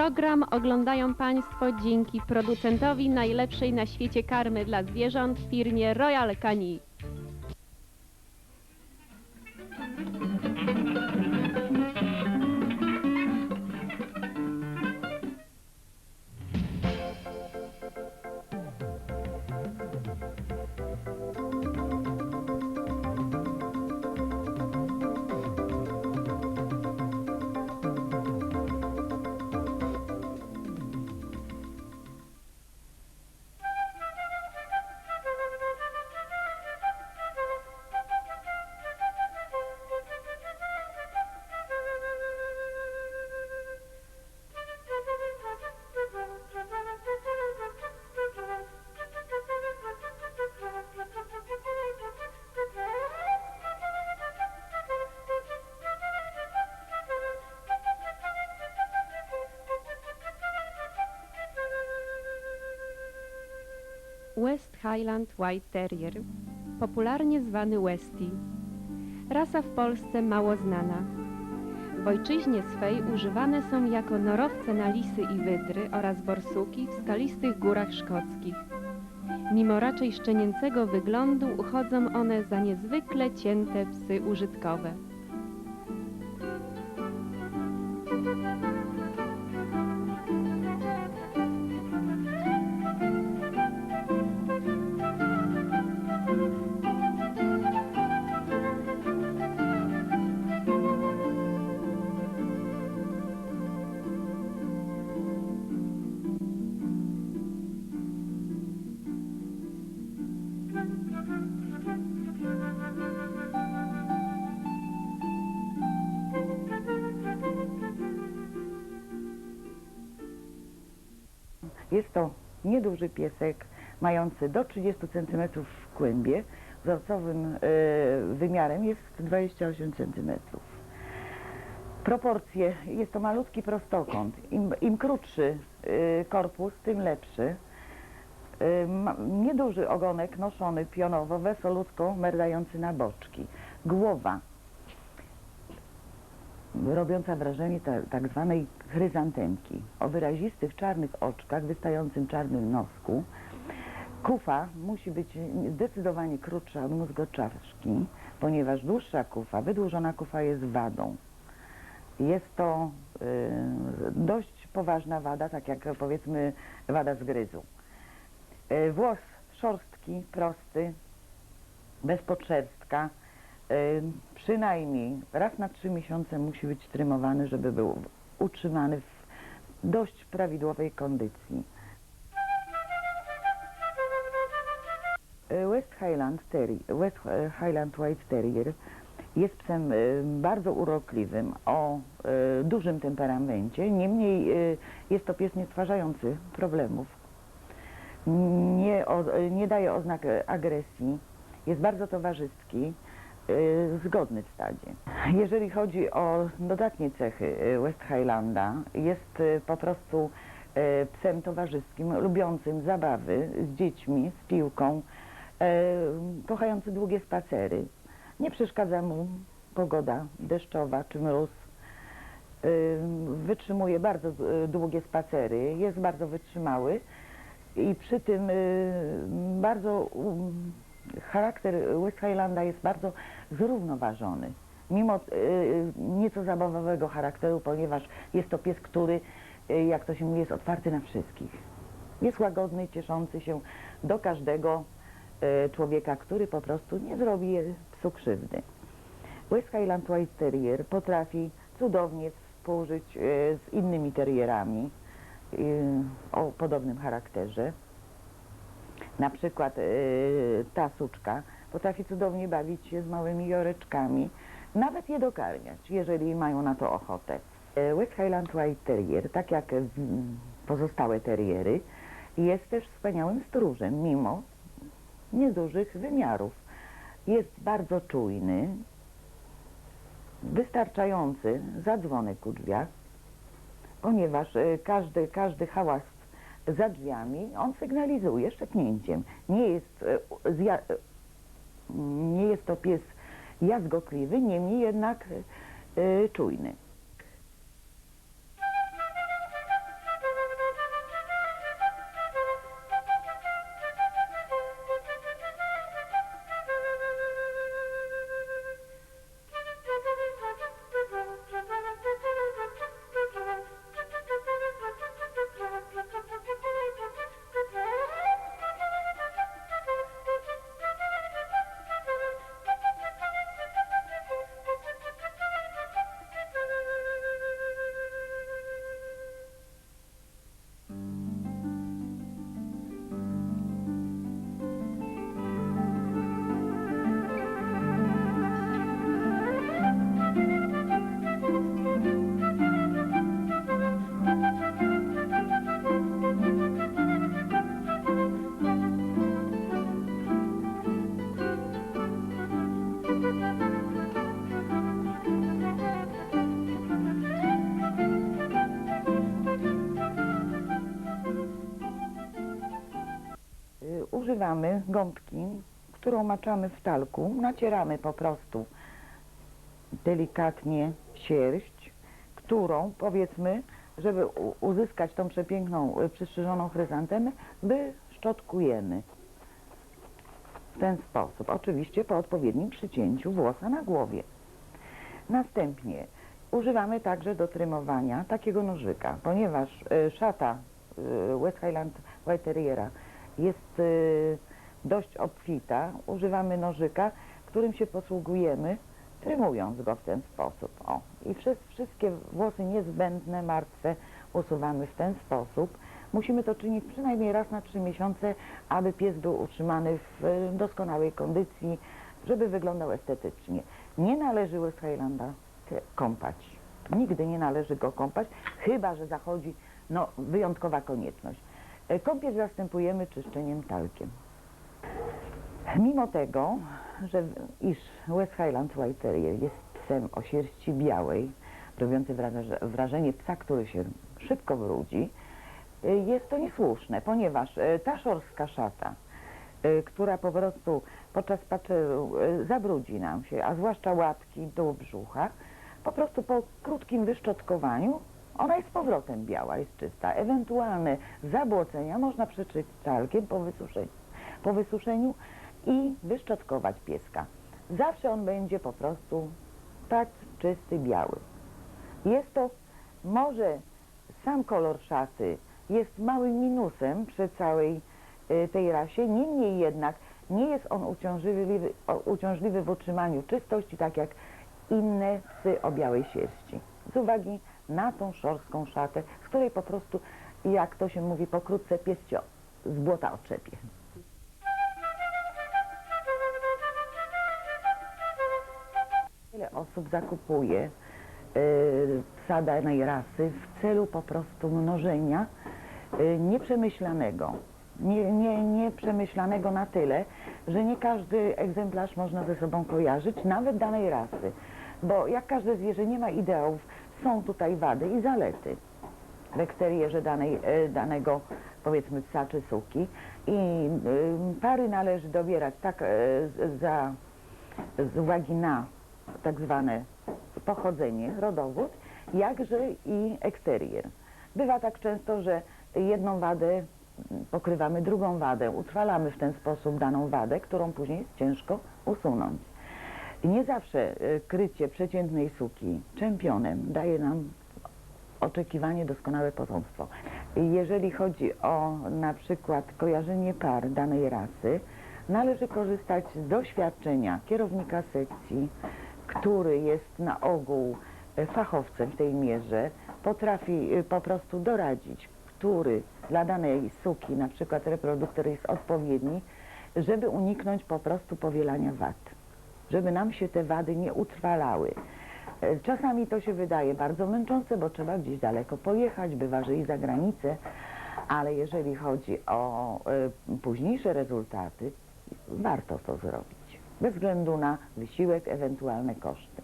Program oglądają Państwo dzięki producentowi najlepszej na świecie karmy dla zwierząt firmie Royal Canin. West Highland White Terrier, popularnie zwany Westie. Rasa w Polsce mało znana. W ojczyźnie swej używane są jako norowce na lisy i wydry oraz borsuki w skalistych górach szkockich. Mimo raczej szczenięcego wyglądu uchodzą one za niezwykle cięte psy użytkowe. Jest to nieduży piesek, mający do 30 cm w kłębie. Wzorcowym e, wymiarem jest 28 cm. Proporcje, jest to malutki prostokąt. Im, im krótszy e, korpus, tym lepszy. E, nieduży ogonek noszony pionowo, wesolutko merdający na boczki. Głowa robiąca wrażenie ta, tak zwanej chryzantemki, o wyrazistych czarnych oczkach, wystającym czarnym nosku. Kufa musi być zdecydowanie krótsza od mózgoczaszki, ponieważ dłuższa kufa, wydłużona kufa jest wadą. Jest to y, dość poważna wada, tak jak powiedzmy wada zgryzu. Y, włos szorstki, prosty, bez podszerstka, przynajmniej raz na trzy miesiące musi być trymowany, żeby był utrzymany w dość prawidłowej kondycji. Y, West Highland Terrier, West Highland White Terrier jest psem y, bardzo urokliwym, o y, dużym temperamencie, niemniej y, jest to pies nie stwarzający problemów. Nie, y, nie daje oznak y, agresji, jest bardzo towarzyski, y, zgodny w stadzie. Jeżeli chodzi o dodatnie cechy y, West Highlanda, jest y, po prostu y, psem towarzyskim, lubiącym zabawy z dziećmi, z piłką, y, kochający długie spacery. Nie przeszkadza mu pogoda deszczowa czy mróz. Y, Wytrzymuje bardzo y, długie spacery, jest bardzo wytrzymały i przy tym y, bardzo charakter West Highlanda jest bardzo zrównoważony. Mimo y, nieco zabawowego charakteru, ponieważ jest to pies, który, y, jak to się mówi, jest otwarty na wszystkich. Jest łagodny, cieszący się do każdego y, człowieka, który po prostu nie zrobi psu krzywdy. West Highland White Terrier potrafi cudownie współżyć y, z innymi terrierami y, o podobnym charakterze. Na przykład y, ta suczka potrafi cudownie bawić się z małymi joreczkami, nawet je dokarmiać, jeżeli mają na to ochotę. Y, West Highland White Terrier, tak jak mm, pozostałe terriery, jest też wspaniałym stróżem, mimo niedużych wymiarów. Jest bardzo czujny, wystarczający zadzwonek u drzwiach, ponieważ e, każdy, każdy hałas za drzwiami on sygnalizuje szczeknięciem. Nie jest, e, e, nie jest to pies jazgokliwy, niemniej jednak e, czujny. Używamy gąbki, którą maczamy w talku, nacieramy po prostu delikatnie sierść, którą powiedzmy, żeby uzyskać tą przepiękną, y, przystrzyżoną chryzantemę, wyszczotkujemy w ten sposób. Oczywiście po odpowiednim przycięciu włosa na głowie. Następnie używamy także do trymowania takiego nożyka, ponieważ y, szata y, West Highland White Terriera jest y, dość obfita, używamy nożyka, którym się posługujemy, trymując go w ten sposób. O. I wszy- wszystkie włosy niezbędne, martwe usuwamy w ten sposób. Musimy to czynić przynajmniej raz na trzy miesiące, aby pies był utrzymany w y, doskonałej kondycji, żeby wyglądał estetycznie. Nie należy West Highlanda kąpać. Nigdy nie należy go kąpać, chyba że zachodzi no, wyjątkowa konieczność. E, Kąpiel zastępujemy czyszczeniem talkiem. Mimo tego, że iż West Highland White Terrier jest psem o sierści białej, robiący wraże- wrażenie psa, który się szybko brudzi, y, jest to niesłuszne, ponieważ y, ta szorska szata, która po prostu podczas spaceru zabrudzi nam się, a zwłaszcza łapki, dół brzucha, po prostu po krótkim wyszczotkowaniu ona jest z powrotem biała, jest czysta. Ewentualne zabłocenia można przeczyć talkiem po wysuszeniu, po wysuszeniu i wyszczotkować pieska. Zawsze on będzie po prostu tak czysty, biały. Jest to może sam kolor szaty jest małym minusem przy całej y, tej rasie, niemniej jednak nie jest on uciążliwy, uciążliwy w utrzymaniu czystości, tak jak inne psy o białej sierści. Z uwagi na tą szorską szatę, z której po prostu, jak to się mówi pokrótce, pies z błota oczepie. Wiele osób zakupuje y, psa danej rasy w celu po prostu mnożenia y, nieprzemyślanego. Nie, nie, nieprzemyślanego na tyle, że nie każdy egzemplarz można ze sobą kojarzyć, nawet danej rasy. Bo jak każde zwierzę nie ma ideałów, są tutaj wady i zalety w eksterierze danej, e, danego powiedzmy psa czy suki i y, pary należy dobierać tak e, za, z uwagi na tak zwane pochodzenie, rodowód, jakże i eksterier. Bywa tak często, że jedną wadę pokrywamy drugą wadę, utrwalamy w ten sposób daną wadę, którą później jest ciężko usunąć. Nie zawsze e, krycie przeciętnej suki czempionem daje nam oczekiwanie doskonałe potomstwo. Jeżeli chodzi o na przykład kojarzenie par danej rasy, należy korzystać z doświadczenia kierownika sekcji, który jest na ogół e, fachowcem w tej mierze, potrafi e, po prostu doradzić, który dla danej suki, na przykład reproduktor jest odpowiedni, żeby uniknąć po prostu powielania wad, żeby nam się te wady nie utrwalały. E, Czasami to się wydaje bardzo męczące, bo trzeba gdzieś daleko pojechać, bywa, że i za granicę, ale jeżeli chodzi o e, późniejsze rezultaty, warto to zrobić, bez względu na wysiłek, ewentualne koszty.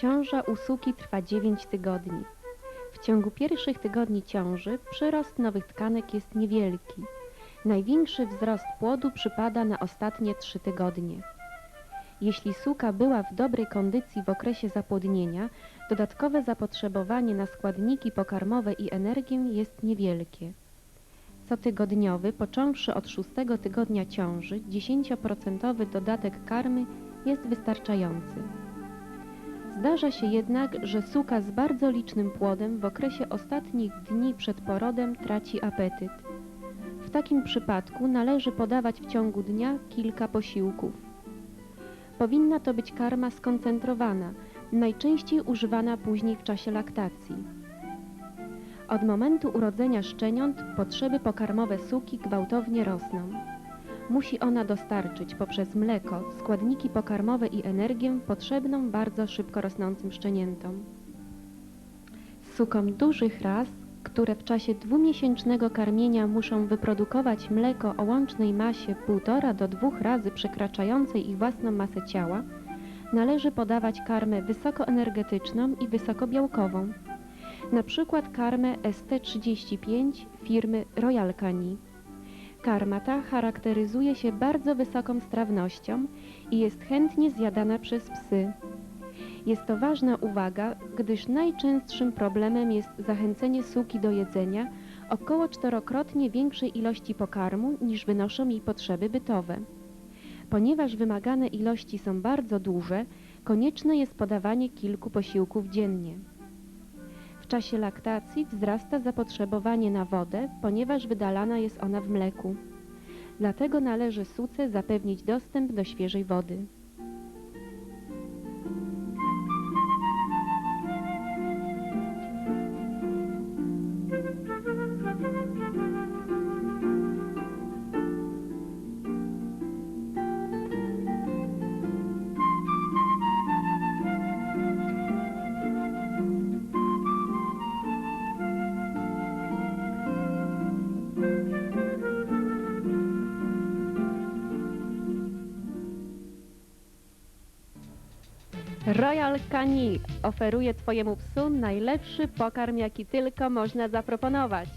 Ciąża u suki trwa 9 tygodni. W ciągu pierwszych tygodni ciąży przyrost nowych tkanek jest niewielki. Największy wzrost płodu przypada na ostatnie 3 tygodnie. Jeśli suka była w dobrej kondycji w okresie zapłodnienia, dodatkowe zapotrzebowanie na składniki pokarmowe i energię jest niewielkie. Cotygodniowy, począwszy od szóstego tygodnia ciąży, 10% dodatek karmy jest wystarczający. Zdarza się jednak, że suka z bardzo licznym płodem w okresie ostatnich dni przed porodem traci apetyt. W takim przypadku należy podawać w ciągu dnia kilka posiłków. Powinna to być karma skoncentrowana, najczęściej używana później w czasie laktacji. Od momentu urodzenia szczeniąt potrzeby pokarmowe suki gwałtownie rosną. Musi ona dostarczyć poprzez mleko składniki pokarmowe i energię potrzebną bardzo szybko rosnącym szczeniętom. Sukom dużych ras, które w czasie dwumiesięcznego karmienia muszą wyprodukować mleko o łącznej masie 1,5 do 2 razy przekraczającej ich własną masę ciała, należy podawać karmę wysokoenergetyczną i wysokobiałkową, na przykład karmę ST35 firmy Royal Canin. Karma ta charakteryzuje się bardzo wysoką strawnością i jest chętnie zjadana przez psy. Jest to ważna uwaga, gdyż najczęstszym problemem jest zachęcenie suki do jedzenia około czterokrotnie większej ilości pokarmu niż wynoszą jej potrzeby bytowe. Ponieważ wymagane ilości są bardzo duże, konieczne jest podawanie kilku posiłków dziennie. Czasie laktacji wzrasta zapotrzebowanie na wodę, ponieważ wydalana jest ona w mleku. Dlatego należy suce zapewnić dostęp do świeżej wody. Royal Canin oferuje Twojemu psu najlepszy pokarm, jaki tylko można zaproponować.